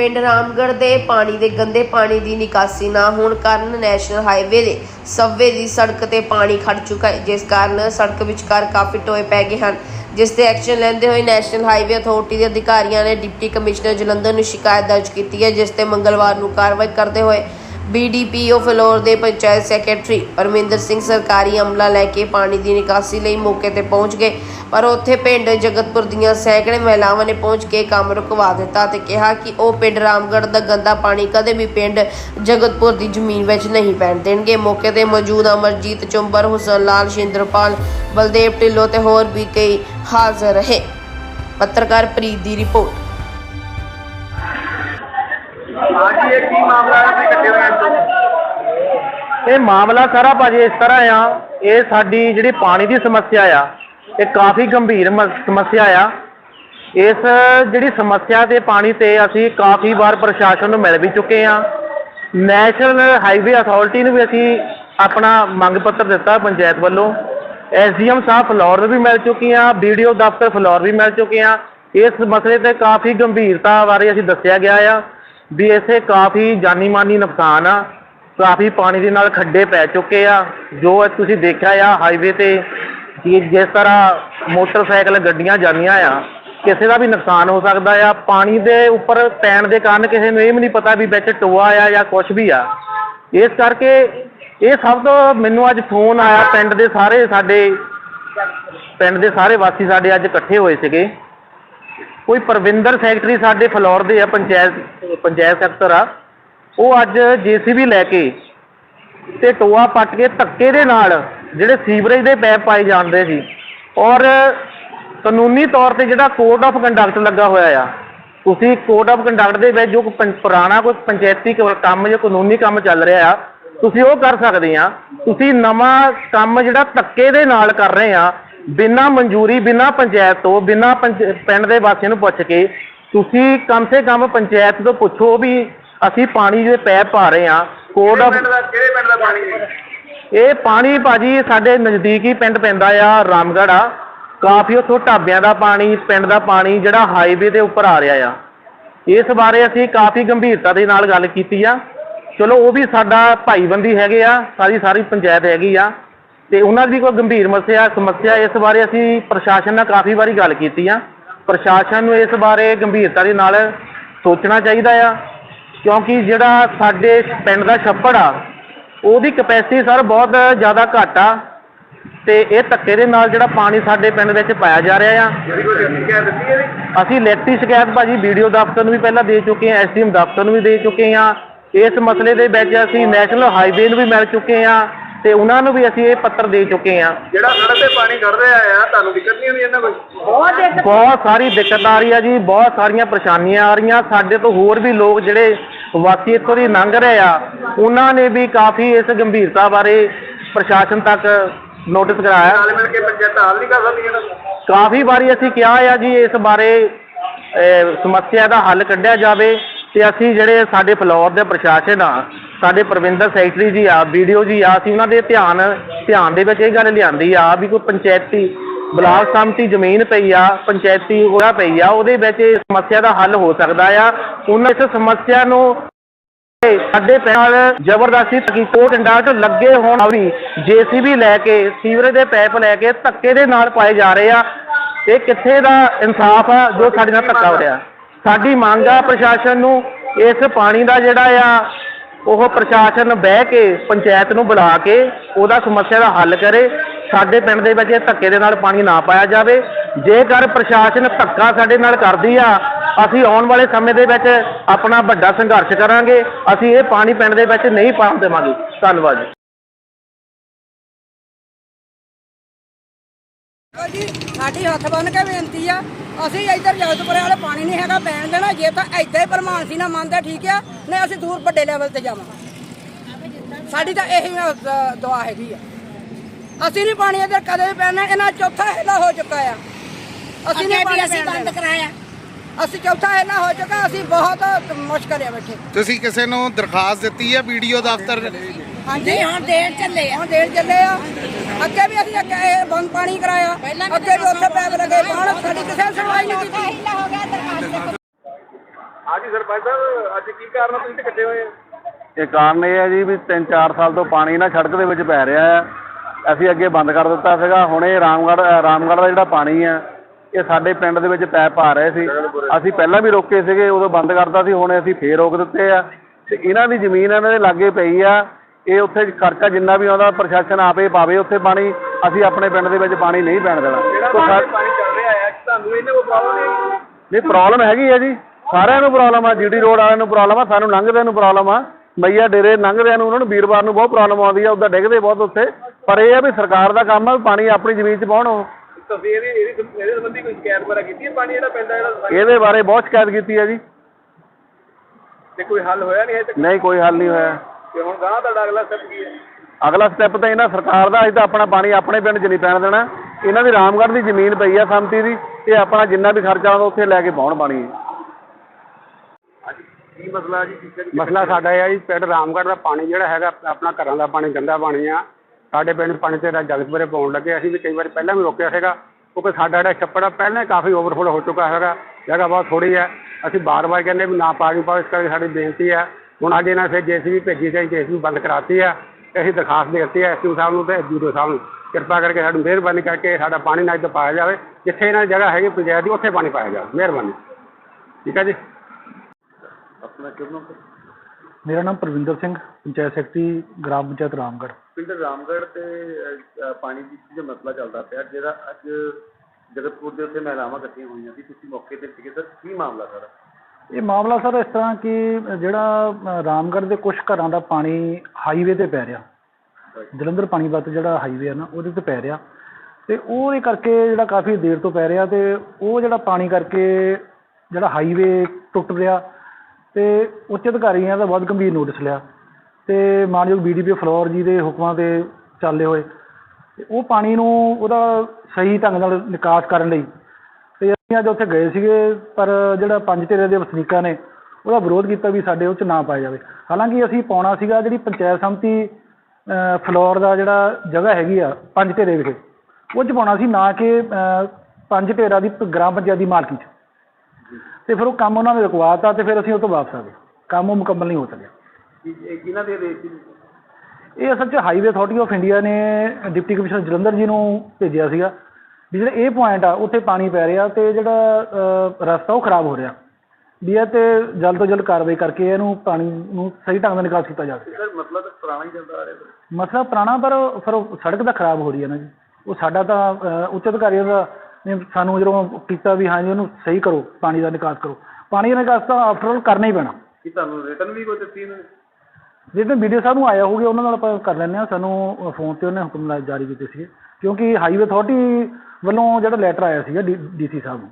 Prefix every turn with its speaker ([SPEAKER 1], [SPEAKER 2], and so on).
[SPEAKER 1] ਪਿੰਡ ਰਾਮਗੜ੍ਹ ਦੇ ਪਾਣੀ ਦੇ ਗੰਦੇ ਪਾਣੀ ਦੀ ਨਿਕਾਸੀ ਨਾ ਹੋਣ ਕਾਰਨ ਨੈਸ਼ਨਲ ਹਾਈਵੇ ਦੇ ਸੱਵੇ ਦੀ ਸੜਕ ਤੇ ਪਾਣੀ ਖੜ ਚੁੱਕਾ ਹੈ, ਜਿਸ ਕਾਰਨ ਸੜਕ ਵਿਚਕਾਰ ਕਾਫੀ ਟੋਏ ਪੈ ਗਏ ਹਨ। ਜਿਸ ਤੇ ਐਕਸ਼ਨ ਲੈਂਦੇ ਹੋਏ ਨੈਸ਼ਨਲ ਹਾਈਵੇ ਅਥਾਰਟੀ ਦੇ ਅਧਿਕਾਰੀਆਂ ਨੇ ਡਿਪਟੀ ਕਮਿਸ਼ਨਰ ਜਲੰਧਰ ਨੂੰ ਸ਼ਿਕਾਇਤ ਦਰਜ ਕੀਤੀ ਹੈ, ਜਿਸ ਤੇ ਮੰਗਲਵਾਰ ਨੂੰ ਕਾਰਵਾਈ ਕਰਦੇ ਹੋਏ ਬੀਡੀਪੀਓ ਫਲੋਰ ਦੇ ਪੰਚਾਇਤ ਸੈਕਟਰੀ ਪਰਮਿੰਦਰ ਸਿੰਘ ਸਰਕਾਰੀ ਅਮਲਾ ਲੈ ਕੇ ਪਾਣੀ ਦੀ ਨਿਕਾਸੀ ਲਈ ਮੌਕੇ ਤੇ ਪਹੁੰਚ ਗਏ। ਪਰ ਉੱਥੇ ਪਿੰਡ ਜਗਤਪੁਰ ਦੀਆਂ ਸੈਂਕੜੇ ਮਹਿਲਾਵਾਂ ਨੇ ਪਹੁੰਚ ਕੇ ਕੰਮ ਰੁਕਵਾ ਦਿੱਤਾ ਤੇ ਕਿਹਾ ਕਿ ਉਹ ਪਿੰਡ ਰਾਮਗੜ੍ਹ ਦਾ ਗੰਦਾ ਪਾਣੀ ਕਦੇ ਵੀ ਪਿੰਡ ਜਗਤਪੁਰ ਦੀ ਜ਼ਮੀਨ ਵਿੱਚ ਨਹੀਂ ਪੈਣ ਦੇਣਗੇ। ਮੌਕੇ ਤੇ ਮੌਜੂਦ ਅਮਰਜੀਤ ਚੁੰਬਰ, ਹੁਸਨ ਲਾਲ, ਸ਼ਿੰਦਰਪਾਲ, ਬਲਦੇਵ ਢਿੱਲੋਂ ਤੇ ਹੋਰ ਵੀ ਕਈ ਹਾਜ਼ਰ ਰਹੇ। ਪੱਤਰਕਾਰ ਪ੍ਰੀਤ ਦੀ ਰਿਪੋਰਟ।
[SPEAKER 2] ਹਾਂਜੀ, ਇਹ ਕੀ ਮਾਮਲਾ ਹੈ ਤੁਸੀਂ ਇਕੱਠੇ ਹੋਏ ਇੱਥੇ
[SPEAKER 3] ਇਹ ਮਾਮਲਾ ਸਾਰਾ ਭਾਜੀ ਇਸ ਤਰ੍ਹਾਂ ਆ, ਇਹ ਸਾਡੀ ਜਿਹੜੀ ਪਾਣੀ ਦੀ ਸਮੱਸਿਆ ਆ, ਇਹ ਕਾਫੀ ਗੰਭੀਰ ਮ- ਸਮੱਸਿਆ ਆ। ਇਸ ਜਿਹੜੀ ਸਮੱਸਿਆ ਤੇ ਪਾਣੀ ਤੇ ਅਸੀਂ ਕਾਫੀ ਵਾਰ ਪ੍ਰਸ਼ਾਸਨ ਨੂੰ ਮਿਲ ਵੀ ਚੁੱਕੇ ਆ। ਨੈਸ਼ਨਲ ਹਾਈਵੇ ਅਥਾਰਟੀ ਨੂੰ ਵੀ ਅਸੀਂ ਆਪਣਾ ਮੰਗ ਪੱਤਰ ਦਿੱਤਾ ਪੰਚਾਇਤ ਵੱਲੋਂ। ਐਸਡੀਐਮ ਸਾਹਿਬ ਫਲੋਰ ਨੂੰ ਵੀ ਮਿਲ ਚੁੱਕੇ ਆ ਵੀਡੀਓ ਦਫ਼ਤਰ ਫਲੋਰ ਵੀ ਮਿਲ ਚੁੱਕੇ ਆ। ਇਸ ਮਸਲੇ ਤੇ ਕਾਫੀ ਗੰਭੀਰਤਾ ਬਾਰੇ ਅਸੀਂ ਦੱਸਿਆ ਗਿਆ ਆ ਵੀ ਇਸੇ ਕਾਫੀ ਜਾਨੀ ਮਾਨੀ ਨੁਕਸਾਨ ਆ। ਕਾਫੀ ਪਾਣੀ ਦੇ ਨਾਲ ਖੱਡੇ ਪੈ ਚੁੱਕੇ ਆ, ਜੋ ਅੱਜ ਤੁਸੀਂ ਦੇਖਿਆ ਆ ਹਾਈਵੇ ਤੇ ਕਿ ਜਿਸ ਤਰ੍ਹਾਂ ਮੋਟਰਸਾਈਕਲ ਗੱਡੀਆਂ ਜਾਂਦੀਆਂ ਆ, ਕਿਸੇ ਦਾ ਵੀ ਨੁਕਸਾਨ ਹੋ ਸਕਦਾ ਆ, ਪਾਣੀ ਦੇ ਉੱਪਰ ਪੈਣ ਦੇ ਕਾਰਨ ਕਿਸੇ ਨੂੰ ਇਹ ਵੀ ਨਹੀਂ ਪਤਾ ਵੀ ਵਿੱਚ ਟੋਆ ਆ ਜਾਂ ਕੁਝ ਵੀ ਆ। ਇਸ ਕਰਕੇ ਇਹ ਸਭ ਤੋਂ ਮੈਨੂੰ ਅੱਜ ਫੋਨ ਆਇਆ, ਪਿੰਡ ਦੇ ਸਾਰੇ ਸਾਡੇ, ਪਿੰਡ ਦੇ ਸਾਰੇ ਵਾਸੀ ਸਾਡੇ ਅੱਜ ਇਕੱਠੇ ਹੋਏ ਸੀਗੇ। ਕੋਈ ਪਰਵਿੰਦਰ ਸੈਕਟਰੀ ਸਾਡੇ ਫਲੋਰ ਦੇ ਆ, ਪੰਚਾਇਤ ਪੰਚਾਇਤ ਸੈਕਟਰ ਆ। ਉਹ ਅੱਜ ਜੀਸੀਬੀ ਲੈ ਕੇ ਤੇ ਟੋਆ ਪੱਟ ਕੇ ਧੱਕੇ ਦੇ ਨਾਲ ਜਿਹੜੇ ਸੀਵਰੇਜ ਦੇ ਪੈਪ ਪਾਏ ਜਾਂਦੇ ਸੀ ਔਰ ਕਾਨੂੰਨੀ ਤੌਰ ਤੇ ਜਿਹੜਾ ਕੋਡ ਆਫ ਕੰਡਕਟ ਲੱਗਾ ਹੋਇਆ ਆ, ਤੁਸੀਂ ਕੋਡ ਆਫ ਕੰਡਕਟ ਦੇ ਵਿੱਚ ਜੋ ਕੋਈ ਪੰ- ਪੁਰਾਣਾ ਕੋਈ ਪੰਚਾਇਤੀ ਕ- ਕੰਮ ਜਾਂ ਕਾਨੂੰਨੀ ਕੰਮ ਚੱਲ ਰਿਹਾ ਆ, ਤੁਸੀਂ ਉਹ ਕਰ ਸਕਦੇ ਆ, ਤੁਸੀਂ ਨਵਾਂ ਕੰਮ ਜਿਹੜਾ ਧੱਕੇ ਦੇ ਨਾਲ ਕਰ ਰਹੇ ਆ, ਬਿਨਾਂ ਮਨਜ਼ੂਰੀ, ਬਿਨਾਂ ਪੰਚਾਇਤ ਤੋਂ, ਬਿਨਾਂ ਪੰਚ- ਪਿੰਡ ਦੇ ਵਾਸੀਆਂ ਨੂੰ ਪੁੱਛ ਕੇ, ਤੁਸੀਂ ਕਮ ਸੇ ਕਮ ਪੰਚਾਇਤ ਤੋਂ ਪੁੱਛੋ ਵੀ ਅਸੀਂ ਪਾਣੀ ਦੇ ਪੈਪ ਪਾ ਰਹੇ ਆ ਕੋਡ ਆਫ
[SPEAKER 2] ਕਿਹੜੇ ਪਿੰਡ ਦਾ ਪਾਣੀ ਹੈ?
[SPEAKER 3] ਇਹ ਪਾਣੀ ਭਾਜੀ ਸਾਡੇ ਨਜ਼ਦੀਕੀ ਪਿੰਡ ਪੈਂਦਾ ਆ ਰਾਮਗੜ੍ਹ ਆ। ਕਾਫੀ ਉੱਥੋਂ ਢਾਬਿਆਂ ਦਾ ਪਾਣੀ ਪਿੰਡ ਦਾ ਪਾਣੀ ਜਿਹੜਾ ਹਾਈਵੇ ਦੇ ਉੱਪਰ ਆ ਰਿਹਾ ਆ। ਇਸ ਬਾਰੇ ਅਸੀਂ ਕਾਫੀ ਗੰਭੀਰਤਾ ਦੇ ਨਾਲ ਗੱਲ ਕੀਤੀ ਆ। ਚਲੋ ਉਹ ਵੀ ਸਾਡਾ ਭਾਈਬੰਦੀ ਹੈਗੇ ਆ ਸਾਰੀ ਸਾਰੀ ਪੰਚਾਇਤ ਹੈਗੀ ਆ। ਤੇ ਉਹਨਾਂ ਦੀ ਕੋਈ ਗੰਭੀਰ ਮਸਿਆ ਸਮੱਸਿਆ ਇਸ ਬਾਰੇ ਅਸੀਂ ਪ੍ਰਸ਼ਾਸਨ ਨਾਲ ਕਾਫੀ ਵਾਰੀ ਗੱਲ ਕੀਤੀ ਆ। ਪ੍ਰਸ਼ਾਸਨ ਨੂੰ ਇਸ ਬਾਰੇ ਗੰਭੀਰਤਾ ਦੇ ਨਾਲ ਸੋਚਣਾ ਚਾਹੀਦਾ ਆ। ਕਿਉਂਕਿ ਜਿਹੜਾ ਸਾਡੇ ਪਿੰਡ ਦਾ ਛੱਪੜ ਆ, ਉਹਦੀ ਕਪੈਸਿਟੀ ਸਰ ਬਹੁਤ ਜ਼ਿਆਦਾ ਘੱਟ ਆ ਤੇ ਇਹ ਧੱਕੇ ਦੇ ਨਾਲ ਜਿਹੜਾ ਪਾਣੀ ਸਾਡੇ ਪਿੰਡ ਵਿੱਚ ਪਾਇਆ ਜਾ ਰਿਹਾ ਆ।
[SPEAKER 2] ਜਿਹੜੀ ਕੋਈ ਸ਼ਿਕਾਇਤ ਦਿੱਤੀ ਜੀ
[SPEAKER 3] ਅਸੀਂ ਲਿਖਤੀ ਸ਼ਿਕਾਇਤ ਭਾਜੀ ਵੀਡੀਓ ਦਫ਼ਤਰ ਨੂੰ ਵੀ ਪਹਿਲਾਂ ਦੇ ਚੁੱਕੇ ਹਾਂ, ਐਸਡੀਐਮ ਦਫ਼ਤਰ ਨੂੰ ਵੀ ਦੇ ਚੁੱਕੇ ਹਾਂ। ਇਸ ਮਸਲੇ ਦੇ ਵਿੱਚ ਅਸੀਂ ਨੈਸ਼ਨਲ ਹਾਈਵੇ ਨੂੰ ਵੀ ਮਿਲ ਚੁੱਕੇ ਹਾਂ। ਤੇ ਉਹਨਾਂ ਨੂੰ ਵੀ ਅਸੀਂ ਇਹ ਪੱਤਰ ਦੇ ਚੁੱਕੇ ਹਾਂ।
[SPEAKER 2] ਜਿਹੜਾ ਸੜਕ ਤੇ ਪਾਣੀ ਖੜ ਰਿਹਾ ਆ ਤੁਹਾਨੂੰ ਦਿੱਕਤ ਨਹੀਂ ਆਉਂਦੀ ਇਹਨਾਂ ਕੋਈ?
[SPEAKER 3] ਬਹੁਤ ਸਾਰੀ ਦਿੱਕਤ ਆ ਰਹੀ ਆ ਜੀ ਬਹੁਤ ਸਾਰੀਆਂ ਪਰੇਸ਼ਾਨੀਆਂ ਆ ਰਹੀਆਂ। ਸਾਡੇ ਤੋਂ ਹੋਰ ਵੀ ਲੋਕ ਜਿਹੜੇ ਵਾਸੀ ਇੱਥੋਂ ਦੀ ਲੰਘ ਰਹੇ ਆ ਉਹਨਾਂ ਨੇ ਵੀ ਕਾਫੀ ਇਸ ਗੰਭੀਰਤਾ ਬਾਰੇ ਪ੍ਰਸ਼ਾਸਨ ਤੱਕ ਨੋਟਿਸ ਕਰਾਇਆ।
[SPEAKER 2] ਨਾਲ ਮਿਲ ਕੇ ਪੰਚਾਇਤ ਹਾਲ ਨਹੀਂ ਕਰ ਸਕਦੀਆਂ ਨਾ
[SPEAKER 3] ਕਾਫੀ ਵਾਰੀ ਅਸੀਂ ਕਿਹਾ ਆ ਜੀ ਇਸ ਬਾਰੇ ਅਹ, ਸਮੱਸਿਆ ਦਾ ਹੱਲ ਕੱਢਿਆ ਜਾਵੇ। ਤੇ ਅਸੀਂ ਜਿਹੜੇ ਸਾਡੇ ਫਲੋਰ ਦੇ ਪ੍ਰਸ਼ਾਸਨ ਆ, ਸਾਡੇ ਪ੍ਰਵਿੰਦਰ ਸੈਕਟਰੀ ਜੀ ਆ, ਵੀਡੀਓ ਜੀ ਆ, ਅਸੀਂ ਉਹਨਾਂ ਦੇ ਧਿਆਨ ਧਿਆਨ ਦੇ ਵਿੱਚ ਇਹ ਗੱਲ ਲਿਆਂਦੀ ਆ ਵੀ ਕੋਈ ਪੰਚਾਇਤੀ ਬਲਾਕ ਸੰਮਤੀ ਜ਼ਮੀਨ ਪਈ ਆ, ਪੰਚਾਇਤੀ ਉਹਦਾ ਪਈ ਆ, ਉਹਦੇ ਵਿੱਚ ਇਹ ਸਮੱਸਿਆ ਦਾ ਹੱਲ ਹੋ ਸਕਦਾ ਆ। ਉਹਨਾਂ ਇਸ ਸਮੱਸਿਆ ਨੂੰ ਸਾਡੇ ਪੈਰ ਜ਼ਬਰਦਸਤੀ ਤਕੀ ਕੋਟ ਇੰਡਾਟ ਲੱਗੇ ਹੋਣ ਵੀ ਜੀਸੀਬੀ ਲੈ ਕੇ, ਸੀਵਰੇਜ ਦੇ ਪੈਪ ਲੈ ਕੇ ਧੱਕੇ ਦੇ ਨਾਲ ਪਾਏ ਜਾ ਰਹੇ ਆ। ਇਹ ਕਿੱਥੇ ਦਾ ਇਨਸਾਫ ਆ ਜੋ ਸਾਡੇ ਨਾਲ ਧੱਕਾ ਹੋ ਰਿਹਾ? ਸਾਡੀ ਮੰਗ ਆ ਪ੍ਰਸ਼ਾਸਨ ਨੂੰ, ਇਸ ਪਾਣੀ ਦਾ ਜਿਹੜਾ ਆ, ਉਹ ਪ੍ਰਸ਼ਾਸਨ ਬਹਿ ਕੇ ਪੰਚਾਇਤ ਨੂੰ ਬੁਲਾ ਕੇ ਉਹਦਾ ਸਮੱਸਿਆ ਦਾ ਹੱਲ ਕਰੇ, ਸਾਡੇ ਪਿੰਡ ਦੇ ਵਿੱਚ ਇਹ ਧੱਕੇ ਦੇ ਨਾਲ ਪਾਣੀ ਨਾ ਪਾਇਆ ਜਾਵੇ। ਜੇਕਰ ਪ੍ਰਸ਼ਾਸਨ ਧੱਕਾ ਸਾਡੇ ਨਾਲ ਕਰਦੀ ਆ, ਅਸੀਂ ਆਉਣ ਵਾਲੇ ਸਮੇਂ ਦੇ ਵਿੱਚ ਆਪਣਾ ਵੱਡਾ ਸੰਘਰਸ਼ ਕਰਾਂਗੇ, ਅਸੀਂ ਇਹ ਪਾਣੀ ਪਿੰਡ ਦੇ ਵਿੱਚ ਨਹੀਂ ਪਾਉਣ ਦੇਵਾਂਗੇ। ਧੰਨਵਾਦ ਜੀ
[SPEAKER 4] ਸਾਡੀ ਹੱਥ ਬੰਨ ਕੇ ਬੇਨਤੀ ਆ ਅਸੀਂ ਇੱਧਰ ਜਗਤਪੁਰੇ ਵਾਲੇ ਪਾਣੀ ਨਹੀਂ ਹੈਗਾ ਪੈਣ ਦੇਣਾ ਜੇ ਤਾਂ ਏਦਾਂ ਹੀ ਪ੍ਰਮਾਨ ਸੀ ਨਾ ਮੰਨਦਾ ਠੀਕ ਆ ਨਹੀਂ ਅਸੀਂ ਦੂਰ ਵੱਡੇ ਲੈਵਲ ਤੇ ਜਾਵਾਂਗੇ। ਸਾਡੀ ਤਾਂ ਇਹੀ ਅ, ਦੁਆ ਹੈਗੀ ਆ। ਅਸੀਂ ਨਹੀਂ ਪਾਣੀ ਇੱਧਰ ਕਦੇ ਵੀ ਪੈਣਾ ਇਹਨਾਂ ਚੌਥਾ ਹਿੱਲਾ ਹੋ ਚੁੱਕਾ ਆ। ਅਸੀਂ ਨਹੀਂ ਪਾਣੀ ਅਸੀਂ ਬੰਦ ਕਰਾਇਆ। ਅਸੀਂ ਚੌਥਾ ਹਿੱਲਾ ਹੋ ਚੁੱਕਾ ਅਸੀਂ ਬਹੁਤ ਮੁਸ਼ਕਲ ਆ ਬੈਠੇ।
[SPEAKER 5] ਤੁਸੀਂ ਕਿਸੇ ਨੂੰ ਦਰਖਾਸਤ ਦਿੱਤੀ ਹੈ ਵੀਡੀਓ ਦਫ਼ਤਰ?
[SPEAKER 4] ਹਾਂਜੀ। ਹੁਣ ਦੇਣ ਚੱਲੇ ਆ। ਹੁਣ ਦੇਣ ਚੱਲੇ ਆ। ਅੱਗੇ ਵੀ ਅਸੀਂ ਅੱਗੇ ਇਹ ਬੰਦ ਪਾਣੀ ਕਰਾਇਆ। ਅੱਗੇ ਵੀ ਉੱਥੇ ਪੈਪ ਲੱਗੇ। ਹੁਣ ਸਾਡੀ ਕਿਸੇ ਨੇ ਸੁਣਵਾਈ ਨਹੀਂ ਕੀਤੀ।
[SPEAKER 2] ਹਾਂਜੀ ਸਰਪੰਚ ਸਾਹਿਬ ਅੱਜ ਕੀ ਕਾਰਨ ਤੁਸੀਂ ਤੇ ਹੋਏ
[SPEAKER 6] ਇਹ ਕਾਰਨ ਇਹ ਹੈ ਜੀ ਵੀ 3-4 ਸਾਲ ਤੋਂ ਪਾਣੀ ਨਾ ਸੜਕ ਦੇ ਵਿੱਚ ਪੈ ਰਿਹਾ ਹੈ ਅਸੀਂ ਅੱਗੇ ਬੰਦ ਕਰ ਦਿੱਤਾ ਸੀਗਾ। ਹੁਣ ਇਹ ਰਾਮਗੜ੍ਹ ਅ, ਰਾਮਗੜ੍ਹ ਦਾ ਜਿਹੜਾ ਪਾਣੀ ਹੈ ਇਹ ਸਾਡੇ ਪਿੰਡ ਦੇ ਵਿੱਚ ਪੈਪ ਆ ਰਹੇ ਸੀ। ਅਸੀਂ ਪਹਿਲਾਂ ਵੀ ਰੋਕੇ ਸੀਗੇ ਉਦੋਂ ਬੰਦ ਕਰਤਾ ਸੀ। ਹੁਣ ਅਸੀਂ ਫੇਰ ਰੋਕ ਦਿੱਤੇ ਆ। ਤੇ ਇਹਨਾਂ ਦੀ ਜ਼ਮੀਨ ਇਹਨਾਂ ਦੇ ਲਾਗੇ ਪਈ ਆ। ਇਹ ਉੱਥੇ ਖਰਚਾ ਜਿੰਨਾ ਵੀ ਆਉਂਦਾ ਪ੍ਰਸ਼ਾਸਨ ਆਪੇ ਪਾਵੇ ਉੱਥੇ ਪਾਣੀ ਅਸੀਂ ਆਪਣੇ ਪਿੰਡ ਦੇ ਵਿੱਚ ਪਾਣੀ ਨਹੀਂ ਪੈਣ ਦੇਣਾ।
[SPEAKER 2] ਜਿਹੜਾ
[SPEAKER 6] ਤੋ ਸਾ-
[SPEAKER 2] ਪਾਣੀ ਚੱਲ ਰਿਹਾ ਹੈ ਤੁਹਾਨੂੰ ਇਹਨੇ ਕੋਈ ਪ੍ਰੋਬਲਮ ਨਹੀਂ
[SPEAKER 6] ਨਹੀਂ ਪ੍ਰੋਬਲਮ ਹੈਗੀ ਹੈ ਜੀ। ਸਾਰਿਆਂ ਨੂੰ ਪ੍ਰੋਬਲਮ ਆ ਜੀਡੀ ਰੋਡ ਵਾਲਿਆਂ ਨੂੰ ਪ੍ਰੋਬਲਮ ਆ ਸਾਨੂੰ ਲੰਘਦਿਆਂ ਨੂੰ ਪ੍ਰੋਬਲਮ ਆ ਮਈਆ ਡੇਰੇ ਲੰਘਦਿਆਂ ਨੂੰ ਉਹਨਾਂ ਨੂੰ ਵੀਰਵਾਰ ਨੂੰ ਬਹੁਤ ਪ੍ਰੋਬਲਮ ਆਉਂਦੀ ਆ ਉੱਦਾਂ ਡਿੱਗਦੇ ਬਹੁਤ ਉੱਥੇ। ਪਰ ਇਹ ਆ ਵੀ ਸਰਕਾਰ ਦਾ ਕੰਮ ਆ ਪਾਣੀ ਆਪਣੀ ਜ਼ਮੀਨ 'ਚ ਪਾਉਣ। ਉਹ
[SPEAKER 2] ਤੁਸੀਂ ਇਹਦੀ ਇਹਦੀ ਇਹਦੇ ਸੰਬੰਧੀ ਕੋਈ ਸ਼ਿਕਾਇਤ ਵਗੈਰਾ ਕੀਤੀ ਹੈ ਪਾਣੀ ਜਿਹੜਾ ਪੈਂਦਾ ਜਿਹੜਾ?
[SPEAKER 6] ਇਹਦੇ ਬਾਰੇ ਬਹੁਤ ਸ਼ਿਕਾਇਤ ਕੀਤੀ ਹੈ ਜੀ।
[SPEAKER 2] ਤੇ ਕੋਈ ਹੱਲ ਹੋਇਆ ਨਹੀਂ ਹੈ
[SPEAKER 6] ਨਹੀਂ ਕੋਈ ਹੱਲ ਨਹੀਂ ਹੋਇਆ।
[SPEAKER 2] ਤੇ ਹੁਣ ਗਾਂ ਤੁਹਾਡਾ ਅਗਲਾ ਸਟੈਪ ਕੀ ਹੈ?
[SPEAKER 6] ਅਗਲਾ ਸਟੈਪ ਤਾਂ ਇਹਨਾਂ ਸਰਕਾਰ ਦਾ ਅਸੀਂ ਤਾਂ ਆਪਣਾ ਪਾਣੀ ਆਪਣੇ ਪਿੰਡ 'ਚ ਨਹੀਂ ਪੈਣ ਦੇਣਾ। ਇਹਨਾਂ ਦੀ ਰਾਮਗੜ੍ਹ ਦੀ ਜ਼ਮੀਨ ਪਈ ਆ ਸੰਮਤੀ ਦੀ ਇਹ ਆਪਣਾ ਜਿੰਨਾ ਵੀ ਖਰਚਾ ਆਉਂਦਾ ਉੱਥੇ ਲੈ ਕੇ ਪਾਉਣ ਪਾਣੀ।
[SPEAKER 2] ਕੀ ਮਸਲਾ ਜੀ? ਹੈ
[SPEAKER 7] ਮਸਲਾ ਸਾਡਾ ਇਹ ਹੈ ਜੀ ਪਿੰਡ ਰਾਮਗੜ੍ਹ ਦਾ ਪਾਣੀ ਜਿਹੜਾ ਹੈਗਾ ਆਪਣਾ ਘਰਾਂ ਦਾ ਪਾਣੀ ਗੰਦਾ ਪਾਣੀ ਆ। ਸਾਡੇ ਪਿੰਡ ਪਾਣੀ ਤੇ ਜਗਤਪੁਰੇ ਪਾਉਣ ਲੱਗੇ ਅਸੀਂ ਵੀ ਕਈ ਵਾਰੀ ਪਹਿਲਾਂ ਵੀ ਰੋਕਿਆ ਸੀਗਾ। ਕਿਉਂਕਿ ਸਾਡਾ ਜਿਹੜਾ ਛੱਪੜ ਆ ਪਹਿਲਾਂ ਹੀ ਕਾਫੀ ਓਵਰਫਲੋ ਹੋ ਚੁੱਕਾ ਹੈਗਾ। ਜਗ੍ਹਾ ਬਹੁਤ ਥੋੜੀ ਹੈ। ਅਸੀਂ ਬਾਰ-ਬਾਰ ਕਹਿੰਦੇ ਵੀ ਨਾ ਪਾਣੀ ਪਾਓ ਇਸ ਕਰਕੇ ਸਾਡੀ ਬੇਨਤੀ ਹੈ ਹੁਣ ਅੱਜ ਇਹਨਾਂ ਫਿਰ ਜੇਸੀਬੀ ਭੇਜੀ ਤੇ ਜੇਸੀਬੀ ਬੰਦ ਕਰਾਤੀ ਆ ਤੇ ਅਸੀਂ ਦਰਖਾਸਤ ਦੇ ਦਿੱਤੀ ਹੈ ਐਸਪੀ ਸਾਹਿਬ ਨੂੰ ਤੇ ਐਸਡੀਓ ਸਾਹਿਬ ਨੂੰ। ਕਿਰਪਾ ਕਰਕੇ ਸਾਡੀ ਮਿਹਰਬਾਨੀ ਕਰਕੇ ਸਾਡਾ ਪਾਣੀ ਨਾ ਇੱਥੇ ਪਾਇਆ ਜਾਵੇ ਜਿੱਥੇ ਇਹਨਾਂ ਦੀ ਜਗ੍ਹਾ ਹੈਗੀ ਪੰਚਾਇਤ ਦੀ ਉੱਥੇ ਪਾਣੀ ਪਾਇਆ ਜਾਵੇ। ਮਿਹਰਬਾਨੀ। ਠੀਕ ਹੈ ਜੀ?
[SPEAKER 8] ਮੇਰਾ ਨਾਮ ਪ੍ਰਵਿੰਦਰ ਸਿੰਘ ਪੰਚਾਇਤ ਸੈਕਟਰੀ ਗ੍ਰਾਮ ਪੰਚਾਇਤ ਰਾਮਗੜ੍ਹ।
[SPEAKER 2] ਪਿੰਡ ਰਾਮਗੜ੍ਹ ਤੇ ਪਾਣੀ ਦੀ ਜੋ ਮਸਲਾ ਚੱਲਦਾ ਪਿਆ ਜਿਹੜਾ ਅੱਜ ਜਗਤਪੁਰ ਦੇ ਉੱਤੇ ਮਹਿਲਾਵਾਂ ਇਕੱਠੀਆਂ ਹੋਈਆਂ ਸੀ ਤੁਸੀਂ ਮੌਕੇ ਤੇ ਸੀਗੇ ਸਰ ਕੀ ਮਾਮਲਾ ਸਰ?
[SPEAKER 8] ਇਹ ਮਾਮਲਾ ਸਰ ਇਸ ਤਰ੍ਹਾਂ ਕਿ ਜਿਹੜਾ ਰਾਮਗੜ੍ਹ ਦੇ ਕੁਝ ਘਰਾਂ ਦਾ ਪਾਣੀ ਹਾਈਵੇ ਤੇ ਪੈ ਰਿਹਾ। ਜਲੰਧਰ ਪਾਣੀਪਤ ਜਿਹੜਾ ਹਾਈਵੇ ਆ ਨਾ, ਉਹਦੇ ਤੇ ਪੈ ਰਿਹਾ। ਤੇ ਉਹਦੇ ਕਰਕੇ ਜਿਹੜਾ ਕਾਫੀ ਦੇਰ ਤੋਂ ਪੈ ਰਿਹਾ ਤੇ ਉਹ ਜਿਹੜਾ ਪਾਣੀ ਕਰਕੇ ਜਿਹੜਾ ਹਾਈਵੇ ਟੁੱਟ ਰਿਹਾ ਤੇ ਉੱਚ ਅਧਿਕਾਰੀਆਂ ਦਾ ਬਹੁਤ ਗੰਭੀਰ ਨੋਟਿਸ ਲਿਆ ਤੇ ਮਾਨਯੋਗ ਬੀਡੀਪੀ ਫਲੋਰ ਜੀ ਦੇ ਹੁਕਮਾਂ ਤੇ ਚੱਲਦੇ ਹੋਏ ਉਹ ਪਾਣੀ ਨੂੰ ਉਹਦਾ ਸਹੀ ਢੰਗ ਨਾਲ ਨਿਕਾਸ ਕਰਨ ਲਈ ਅੱਜ ਉੱਥੇ ਗਏ ਸੀਗੇ ਪਰ ਜਿਹੜਾ ਪੰਜ ਧਿਰੇ ਦੇ ਵਸਨੀਕਾਂ ਨੇ ਉਹਦਾ ਵਿਰੋਧ ਕੀਤਾ ਵੀ ਸਾਡੇ ਉਹ ਚ ਨਾ ਪਾਇਆ ਜਾਵੇ। ਹਾਲਾਂਕਿ ਅਸੀਂ ਪਾਉਣਾ ਸੀਗਾ ਜਿਹੜੀ ਪੰਚਾਇਤ ਸੰਮਤੀ ਫਲੋਰ ਦਾ ਜਿਹੜਾ ਜਗ੍ਹਾ ਹੈਗੀ ਆ ਪੰਜ ਧਿਰੇ ਵਿਖੇ ਉਹ ਚ ਪਾਉਣਾ ਸੀ ਨਾ ਕਿ ਪੰਜ ਧਿਰਾ ਦੀ ਪ- ਗ੍ਰਾਮ ਪੰਚਾਇਤ ਦੀ ਮਾਲਕੀ ਚ। ਤੇ ਫਿਰ ਉਹ ਕੰਮ ਉਹਨਾਂ ਨੇ ਰੁਕਵਾਤਾ ਤੇ ਫਿਰ ਅਸੀਂ ਉਹ ਤੋਂ ਵਾਪਸ ਆ ਗਏ। ਕੰਮ ਉਹ ਮੁਕੰਮਲ ਨਹੀਂ ਹੋ ਸਕਿਆ।
[SPEAKER 2] ਇਹ ਕਿਹਨਾਂ ਦੇ ਰੇਟ ਸੀ?
[SPEAKER 8] ਇਹ ਅਸਲ 'ਚ ਹਾਈਵੇ ਅਥਾਰਟੀ ਆਫ ਇੰਡੀਆ ਨੇ ਡਿਪਟੀ ਕਮਿਸ਼ਨਰ ਜਲੰਧਰ ਜੀ ਨੂੰ ਭੇਜਿਆ ਸੀਗਾ। ਵੀ ਜਿਹੜਾ ਇਹ ਪੁਆਇੰਟ ਆ ਉੱਥੇ ਪਾਣੀ ਪੈ ਰਿਹਾ ਤੇ ਜਿਹੜਾ ਰਸਤਾ ਉਹ ਖਰਾਬ ਹੋ ਰਿਹਾ। ਵੀ ਇਹ ਤੇ ਜਲਦ ਤੋਂ ਜਲਦ ਕਾਰਵਾਈ ਕਰਕੇ ਇਹਨੂੰ ਪਾਣੀ ਨੂੰ ਸਹੀ ਢੰਗ ਨਾਲ ਨਿਕਾਸ ਕੀਤਾ ਜਾਵੇ।
[SPEAKER 2] ਸਰ ਮਸਲਾ ਤਾਂ ਪੁਰਾਣਾ ਹੀ ਚੱਲਦਾ ਆ ਰਿਹਾ।
[SPEAKER 8] ਮਸਲਾ ਪੁਰਾਣਾ ਪਰ ਫਿਰ ਉਹ ਸੜਕ ਤਾਂ ਖਰਾਬ ਹੋ ਰਹੀ ਹੈ ਨਾ ਜੀ। ਉਹ ਸਾਡਾ ਤਾਂ ਉੱਚ ਅਧਿਕਾਰੀਆਂ ਦਾ ਨੇ ਸਾਨੂੰ ਜਦੋਂ ਕੀਤਾ ਵੀ ਹਾਂ ਜੀ ਉਹਨੂੰ ਸਹੀ ਕਰੋ ਪਾਣੀ ਦਾ ਨਿਕਾਸ ਕਰੋ। ਪਾਣੀ ਦਾ ਨਿਕਾਸ ਤਾਂ ਆਫਟਰ ਆਲ ਕਰਨਾ ਹੀ ਪੈਣਾ।
[SPEAKER 2] ਕੀ ਤੁਹਾਨੂੰ ਰਿਟਰਨ ਵੀ ਕੋਈ ਦਿੱਤੀ ਇਹਨਾਂ? ਨੇ
[SPEAKER 8] ਜਿਹੜੇ ਵੀਡੀਓ ਸਾਹਿਬ ਨੂੰ ਆਇਆ ਹੋਊਗਾ ਉਹਨਾਂ ਨਾਲ ਆਪਾਂ ਕਰ ਲੈਂਦੇ ਹਾਂ। ਸਾਨੂੰ ਫੋਨ ਤੇ ਉਹਨੇ ਹੁਕਮ ਜਾਰੀ ਕੀਤੇ ਸੀਗੇ। ਕਿਉਂਕਿ ਹਾਈਵੇ ਅਥਾਰਟੀ ਵੱਲੋਂ ਜਿਹੜਾ ਲੈਟਰ ਆਇਆ ਸੀਗਾ ਡੀ ਸੀ ਸਾਹਿਬ ਨੂੰ।